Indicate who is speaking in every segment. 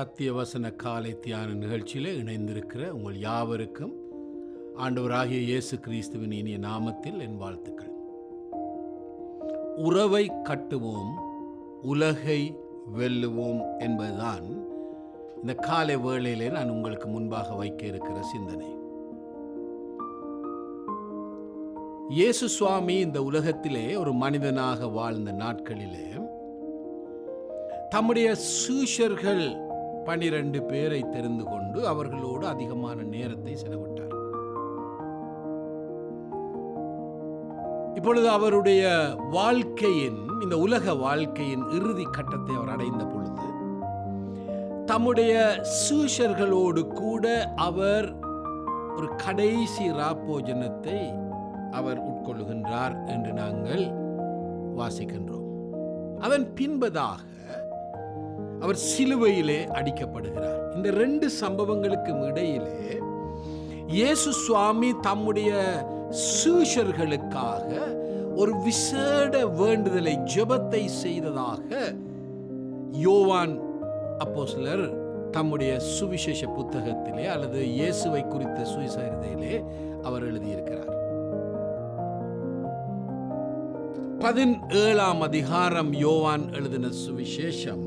Speaker 1: சத்தியவசன காலை தியான நிகழ்ச்சியில் இணைந்திருக்கிற உங்கள் யாவருக்கும் ஆண்டவராகிய இயேசு கிறிஸ்துவின் இனிய நாமத்தில் என் வாழ்த்துக்கள். உறவை கட்டுவோம் உலகை வெல்லுவோம் என்பதுதான் இந்த காலை வேளையிலே நான் உங்களுக்கு முன்பாக வைக்க இருக்கிற சிந்தனை. இயேசு சுவாமி இந்த உலகத்திலே ஒரு மனிதனாக வாழ்ந்த நாட்களிலே தம்முடைய சூஷர்கள் பனிரெண்டு பேரை தெரிந்து கொண்டு அவர்களோடு அதிகமான நேரத்தை செலவிட்டார். இப்பொழுது அவருடைய வாழ்க்கையின் இந்த உலக வாழ்க்கையின் இறுதி கட்டத்தை அவர் அடைந்த பொழுது தம்முடைய சூஷர்களோடு கூட அவர் ஒரு கடைசி ராப்போஜனத்தை அவர் உட்கொள்ளுகின்றார் என்று நாங்கள் வாசிக்கின்றோம். அதன் பின்பதாக அவர் சிலுவையிலே அடிக்கப்படுகிறார். இந்த ரெண்டு சம்பவங்களுக்கும் இடையிலே இயேசு சுவாமி தம்முடைய சீஷர்களுக்காக ஒரு விசேட வேண்டுதலை ஜெபத்தை செய்ததாக யோவான் அப்போஸ்லர் தம்முடைய சுவிசேஷ புத்தகத்திலே அல்லது இயேசுவை குறித்த சுயசரிதையிலே அவர் எழுதியிருக்கிறார். பதினேழாம் அதிகாரம் யோவான் எழுதின சுவிசேஷம்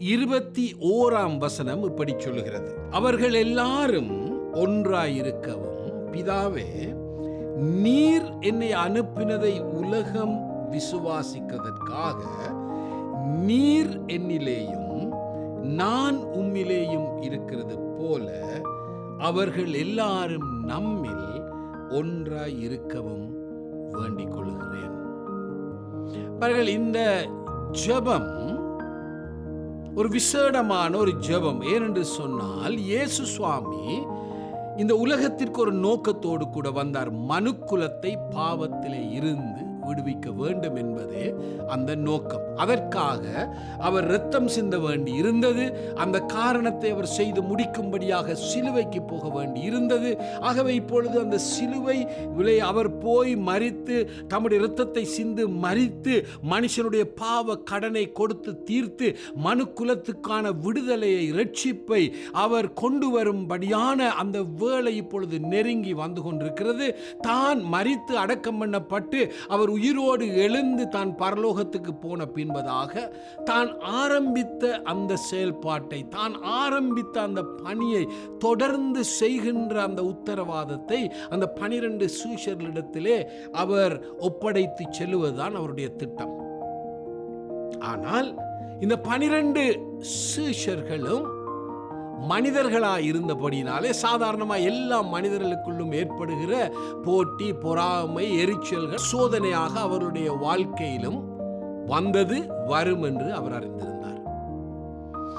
Speaker 1: இருபத்தி ஓராம் வசனம் இப்படி சொல்லுகிறது. அவர்கள் எல்லாரும் ஒன்றாயிருக்கவும் பிதாவே நீர் என்னை அனுப்பினதை உலகம் விசுவாசிக்கிறதற்காக நீர் என்னிலேயும் நான் உம்மிலேயும் இருக்கிறது போல அவர்கள் எல்லாரும் நம்மில் ஒன்றாய் இருக்கவும் வேண்டிக் கொள்கிறேன். இந்த ஜெபம் ஒரு விசேடமான ஒரு ஜெபம். ஏனென்று சொன்னால் இயேசு சுவாமி இந்த உலகத்திற்கு ஒரு நோக்கத்தோடு கூட வந்தார். மனுக்குலத்தை பாவத்திலே இருந்து விடுவிக்க வேண்டும் என்பதே அந்த நோக்கம். அதற்காக அவர் இரத்தம் சிந்த வேண்டி இருந்தது. அந்த காரணத்தை அவர் செய்து முடிக்கும்படியாக சிலுவைக்கு போக வேண்டி இருந்தது. ஆகவே இப்பொழுது அந்த சிலுவை விலை அவர் போய் மறித்து தம்முடைய இரத்தத்தை சிந்து மறித்து மனுஷனுடைய பாவ கடனை கொடுத்து தீர்த்து மனு குலத்துக்கான விடுதலையை ரட்சிப்பை அவர் கொண்டு வரும்படியான அந்த வேளை இப்பொழுது நெருங்கி வந்து கொண்டிருக்கிறது. தான் மறித்து அடக்கம் பண்ணப்பட்டு அவர் உயிரோடு எழுந்து தான் பரலோகத்துக்கு போன பின்பதாக தான் ஆரம்பித்த அந்த செயல்பாட்டை தான் ஆரம்பித்த அந்த பணியை தொடர்ந்து செய்கின்ற அந்த உத்தரவாதத்தை அந்த பனிரெண்டு சூஷர்களிடத்திலே அவர் ஒப்படைத்து செல்லுவதுதான் அவருடைய திட்டம். ஆனால் இந்த பனிரெண்டு சீஷர்களும் மனிதர்களாக இருந்தபடினாலே சாதாரணமாக எல்லா மனிதர்களுக்குள்ளும் ஏற்படுகிற போட்டி பொறாமை எரிச்சல்கள் சோதனையாக அவருடைய வாழ்க்கையிலும் வந்தது வரும் என்று அவர் அறிந்திருந்தார்.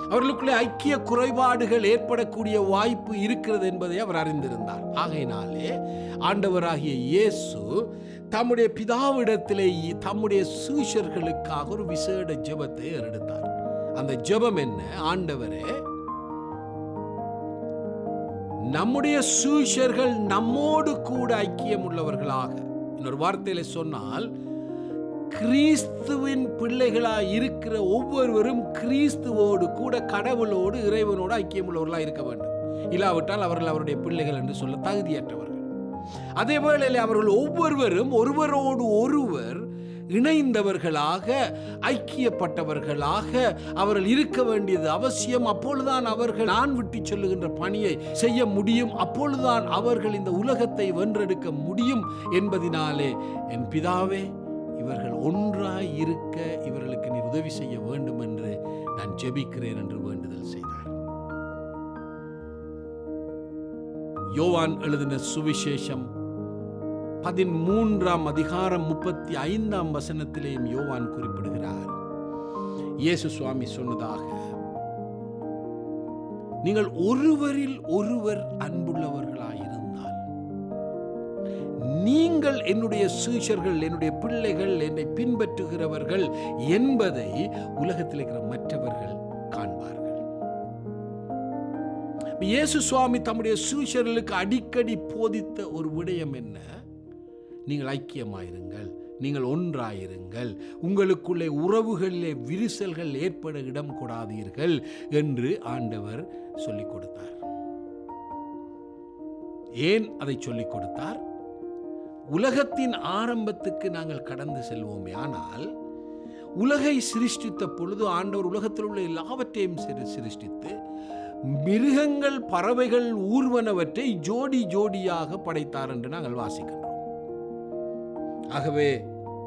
Speaker 1: அவர்களுக்குள்ளே ஐக்கிய குறைபாடுகள் ஏற்படக்கூடிய வாய்ப்பு இருக்கிறது என்பதை அவர் அறிந்திருந்தார். ஆகையினாலே ஆண்டவராகிய இயேசு தம்முடைய பிதாவிடத்திலே தம்முடைய சூஷர்களுக்காக ஒரு விசேட ஜெபத்தை எடுத்தார் அந்த ஜெபம் என்ன? ஆண்டவரே நம்முடைய சூஷர்கள் நம்மோடு கூட ஐக்கியம் உள்ளவர்களாக இன்னொரு வார்த்தையில சொன்னால் கிறிஸ்துவின் பிள்ளைகளாக இருக்கிற ஒவ்வொருவரும் கிறிஸ்துவோடு கூட கடவுளோடு இறைவனோடு ஐக்கியம் உள்ளவர்களாக இருக்க வேண்டும். இல்லாவிட்டால் அவர்கள் அவருடைய பிள்ளைகள் என்று சொல்ல தகுதியற்றவர்கள். அதே வேளையில் அவர்கள் ஒவ்வொருவரும் ஒருவரோடு ஒருவர் இணைந்தவர்களாக ஐக்கியப்பட்டவர்களாக அவர்கள் இருக்க வேண்டியது அவசியம். அப்பொழுதுதான் அவர்கள் நான் விட்டு சொல்லுகின்ற பணியை செய்ய முடியும். அப்பொழுதுதான் அவர்கள் இந்த உலகத்தை வென்றெடுக்க முடியும் என்பதினாலே என் பிதாவே இவர்கள் ஒன்றாய் இருக்க இவர்களுக்கு நீ உதவி செய்ய வேண்டும் என்று நான் ஜெபிக்கிறேன் என்று வேண்டுதல் செய்தார். யோவான் எழுதின சுவிசேஷம் பதிமூன்றாம் அதிகாரம் முப்பத்தி ஐந்தாம் வசனத்திலேயும் யோவான் குறிப்பிடுகிறார். இயேசு சுவாமி சொன்னதாக நீங்கள் ஒருவரில் ஒருவர் அன்புள்ளவர்களாயிருந்தால் நீங்கள் என்னுடைய சீஷர்கள் என்னுடைய பிள்ளைகள் என்னை பின்பற்றுகிறவர்கள் என்பதை உலகத்தில் இருக்கிற மற்றவர்கள் காண்பார்கள். இயேசு சுவாமி தம்முடைய சீஷர்களுக்கு அடிக்கடி போதித்த ஒரு விடயம் என்ன? நீங்கள் ஐக்கியமாயிருங்கள். நீங்கள் ஒன்றாயிருங்கள். உங்களுக்குள்ளே உறவுகளிலே விரிசல்கள் ஏற்பட இடம் கொடாதீர்கள் என்று ஆண்டவர் சொல்லிக் கொடுத்தார். ஏன் அதை சொல்லிக் கொடுத்தார்? உலகத்தின் ஆரம்பத்துக்கு நாங்கள் கடந்து செல்வோம் ஆனால் உலகை சிருஷ்டித்த பொழுது ஆண்டவர் உலகத்தில் உள்ள எல்லாவற்றையும் சிருஷ்டித்து மிருகங்கள் பறவைகள் ஊர்வனவற்றை ஜோடி ஜோடியாக படைத்தார் என்று நாங்கள் வாசிக்கின்றோம். ஆகவே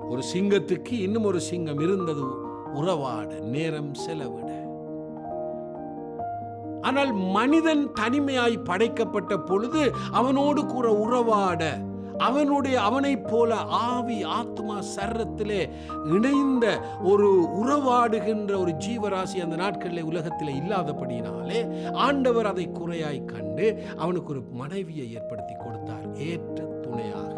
Speaker 1: ஒரு சிங்கத்துக்கு இன்னும் ஒரு சிங்கம் இருந்தது. உறவாட நேரம் செலவிட. ஆனால் மனிதன் தனிமையாய் படைக்கப்பட்ட பொழுது அவனோடு கூட உறவாட அவனுடைய அவனைப் போல ஆவி ஆத்மா சர்ரத்திலே இணைந்த ஒரு உறவாடுகின்ற ஒரு ஜீவராசி அந்த நாட்களில் உலகத்தில் இல்லாதபடியினாலே ஆண்டவர் அதை குறையாய் கண்டு அவனுக்கு ஒரு மனைவியை ஏற்படுத்தி கொடுத்தார். ஏற்ற துணையாக.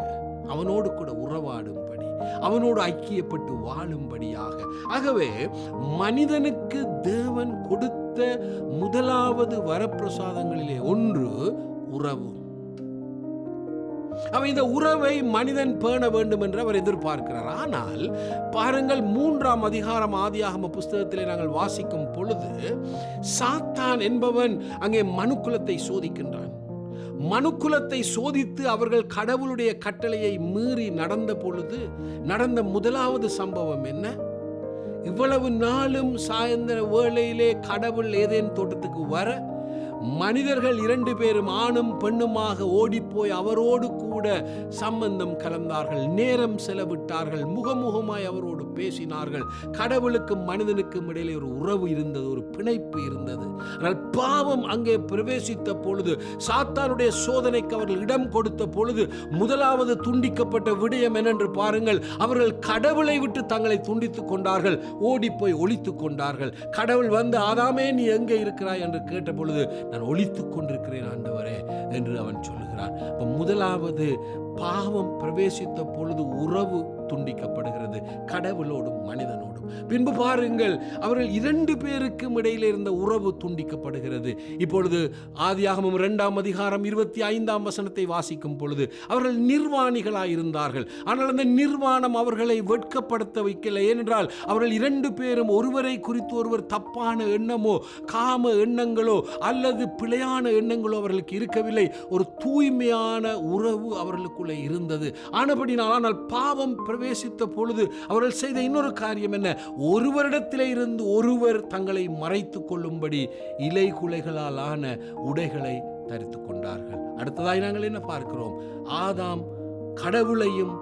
Speaker 1: அவனோடு கூட உறவாடும்படி அவனோடு ஐக்கியப்பட்டு வாழும்படியாக. ஆகவே மனிதனுக்கு தேவன் கொடுத்த முதலாவது வரப்பிரசாதங்களிலே ஒன்று உறவு. அவன் இந்த உறவை மனிதன் பேண வேண்டும் என்று அவர் எதிர்பார்க்கிறார். ஆனால் பாருங்கள் மூன்றாம் அதிகாரம் ஆதியாகம புஸ்தகத்திலே நாங்கள் வாசிக்கும் பொழுது சாத்தான் என்பவன் அங்கே மனுக்குலத்தை சோதிக்கின்றான். மனுக்குலத்தை சோதித்து அவர்கள் கடவுளுடைய கட்டளையை மீறி நடந்த பொழுது நடந்த முதலாவது சம்பவம் என்ன? இவ்வளவு நாளும் சாயந்தர வேளையிலே கடவுள் ஏதேன் தோட்டத்துக்கு வர மனிதர்கள் இரண்டு பேரும் ஆணும் பெண்ணுமாக ஓடிப்போய் அவரோடு கூட சம்பந்தம் கலந்தார்கள். நேரம் செலவிட்டார்கள். முகமுகமாய் அவரோடு பேசினார்கள். கடவுளுக்கும் மனிதனுக்கும் இடையிலே ஒரு உறவு இருந்தது ஒரு பிணைப்பு இருந்தது. ஆனால் பாவம் அங்கே பிரவேசித்த பொழுது சாத்தானுடைய சோதனைக்கு அவர்கள் இடம் கொடுத்த பொழுது முதலாவது துண்டிக்கப்பட்ட விடயம் என்னென்று பாருங்கள். அவர்கள் கடவுளை விட்டு தங்களை துண்டித்துக் கொண்டார்கள். ஓடிப்போய் ஒளித்துக் கொண்டார்கள். கடவுள் வந்து ஆதாமே நீ எங்கே இருக்கிறாய்? என்று கேட்ட பொழுது நான் ஒழித்து கொண்டிருக்கிறேன் ஆண்டவரே என்று அவன் சொல்லுகிறான். இப்போ முதலாவது பாவம் பிரவேசித்த பொழுது உறவு துண்டிக்கப்படுகிறது கடவுளோடும் மனிதனோடும். பின்பு பாருங்கள் அவர்கள் இரண்டு பேருக்கும் இடையில இருந்த உறவு துண்டிக்கப்படுகிறது. இப்பொழுது ஆதியாகமம் இரண்டாம் அதிகாரம் இருபத்தி ஐந்தாம் வசனத்தை வாசிக்கும் பொழுது அவர்கள் நிர்வாணிகளாய் இருந்தார்கள். ஆனால் அந்த நிர்வாணம் அவர்களை வெட்கப்படுத்த வைக்கல. ஏனென்றால் அவர்கள் இரண்டு பேரும் ஒருவரை குறித்து ஒருவர் தப்பான எண்ணமோ காம எண்ணங்களோ அல்லது பிழையான எண்ணங்களோ அவர்களுக்கு இருக்கவில்லை. ஒரு தூய்மையான உறவு அவர்களுக்குள்ளே இருந்தது. ஆனபடினால் ஆனால் பாவம் பிரவேசித்த பொழுது அவர்கள் செய்த இன்னொரு காரியம் என்ன? ஒருவரிடத்திலே இருந்து ஒருவர் தங்களை மறைத்து கொள்ளும்படி இலை குலைகளால் ஆன உடைகளை தரித்து கொண்டார்கள். அடுத்ததாய் நாங்கள் என்ன பார்க்கிறோம்? ஆதாம் கடவுளையும்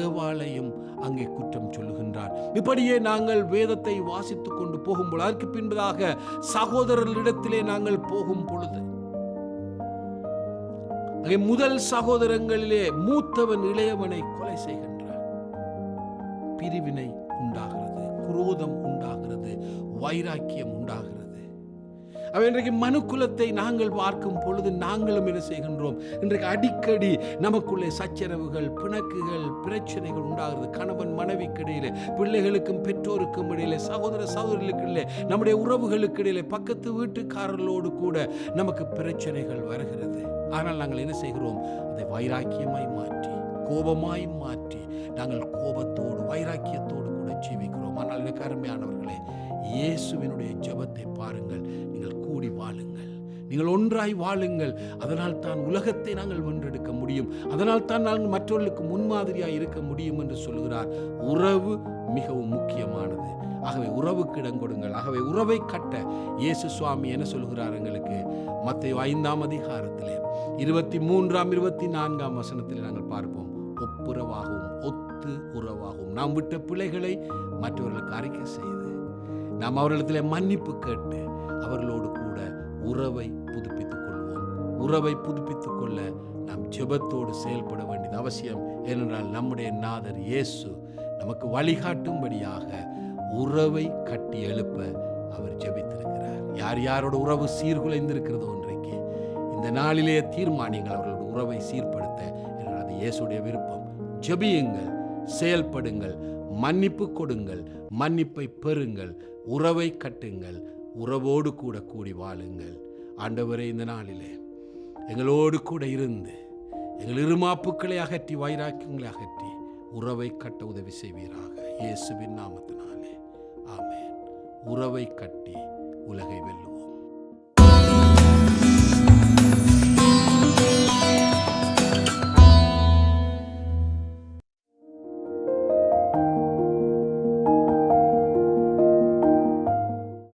Speaker 1: ஏவாளையும் அங்கே குற்றம் சொல்லுகின்றார். இப்படியே நாங்கள் வேதத்தை வாசித்துக் கொண்டு போகும் பொழுது அதற்கு பின்பதாக சகோதரர்களிடத்திலே நாங்கள் போகும் பொழுது முதல் சகோதரங்களிலே மூத்தவன் இளையவனை கொலை செய்கின்றான். பிரிவினை உண்டாகிறது குரோதம் உண்டாகிறது வைராக்கியம் உண்டாகிறது. அவ இன்றைக்கு மனுக்குலத்தை நாங்கள் பார்க்கும் பொழுது நாங்களும் என்ன செய்கின்றோம்? இன்றைக்கு அடிக்கடி நமக்குள்ளே சச்சரவுகள் பிணக்குகள் பிரச்சனைகள் உண்டாகிறது. கணவன் மனைவிக்கு இடையிலே பிள்ளைகளுக்கும் பெற்றோருக்கும் இடையிலே சகோதர சகோதரிகளுக்கு இடையிலே நம்முடைய உறவுகளுக்கு இடையிலே பக்கத்து வீட்டுக்காரர்களோடு கூட நமக்கு பிரச்சனைகள் வருகிறது. ஆனால் நாங்கள் என்ன செய்கிறோம்? அதை வைராக்கியமாய் மாற்றி கோபமாய் மாற்றி நாங்கள் கோபத்தோடு வைராக்கியத்தோடு கூட ஜீவிக்கிறோம். ஆனால் எனக்கு அருமையானவர்களே இயேசுவினுடைய ஜபத்தை பாருங்கள். நீங்கள் கூடி வாழுங்கள். நீங்கள் ஒன்றாய் வாழுங்கள். அதனால் தான் உலகத்தை நாங்கள் வென்றெடுக்க முடியும். அதனால் தான் நாங்கள் மற்றவர்களுக்கு முன்மாதிரியாக இருக்க முடியும் என்று சொல்கிறார் உறவு மிகவும் முக்கியமானது. ஆகவே உறவுக்கு இடம் கொடுங்கள். ஆகவே உறவை கட்ட இயேசு சுவாமி என்ன சொல்கிறார் எங்களுக்கு? மத்திய ஐந்தாம் அதிகாரத்திலே இருபத்தி மூன்றாம் இருபத்தி நான்காம் வசனத்தில் நாங்கள் பார்ப்போம். ஒப்புரவாகவும் ஒத்து உறவாகவும். நாம் விட்ட பிள்ளைகளை மற்றவர்களுக்கு அறிக்கை செய்து நாம் அவர்களிடத்தில் மன்னிப்பு கேட்டு அவர்களோடு கூட உறவை புதுப்பித்துக் கொள்வோம். உறவை புதுப்பித்துக் கொள்ள நாம் ஜெபத்தோடு செயல்பட வேண்டியது அவசியம். ஏனென்றால் நம்முடைய நாதர் இயேசு நமக்கு வழிகாட்டும்படியாக உறவை கட்டி எழுப்ப அவர் ஜெபித்திருக்கிறார். யார் யாரோட உறவு சீர்குலைந்திருக்கிறதோ இன்றைக்கு இந்த நாளிலேயே தீர்மானியுங்கள். அவர்களோட உறவை சீர்படுத்த என்றால் அது இயேசுடைய விருப்பம். ஜெபியுங்கள் செயல்படுங்கள் மன்னிப்பு கொடுங்கள் மன்னிப்பை பெறுங்கள் உறவை கட்டுங்கள் உறவோடு கூட கூடி வாழுங்கள். ஆண்டவரே இந்த நாளிலே எங்களோடு கூட இருந்து எங்கள் இருமாப்புக்களை அகற்றி வைராக்கியங்களை அகற்றி உறவை கட்ட உதவி செய்வீராக. இயேசுவின் நாமத்தினாலே. ஆமேன். உறவை கட்டி உலகை வெல்லும்.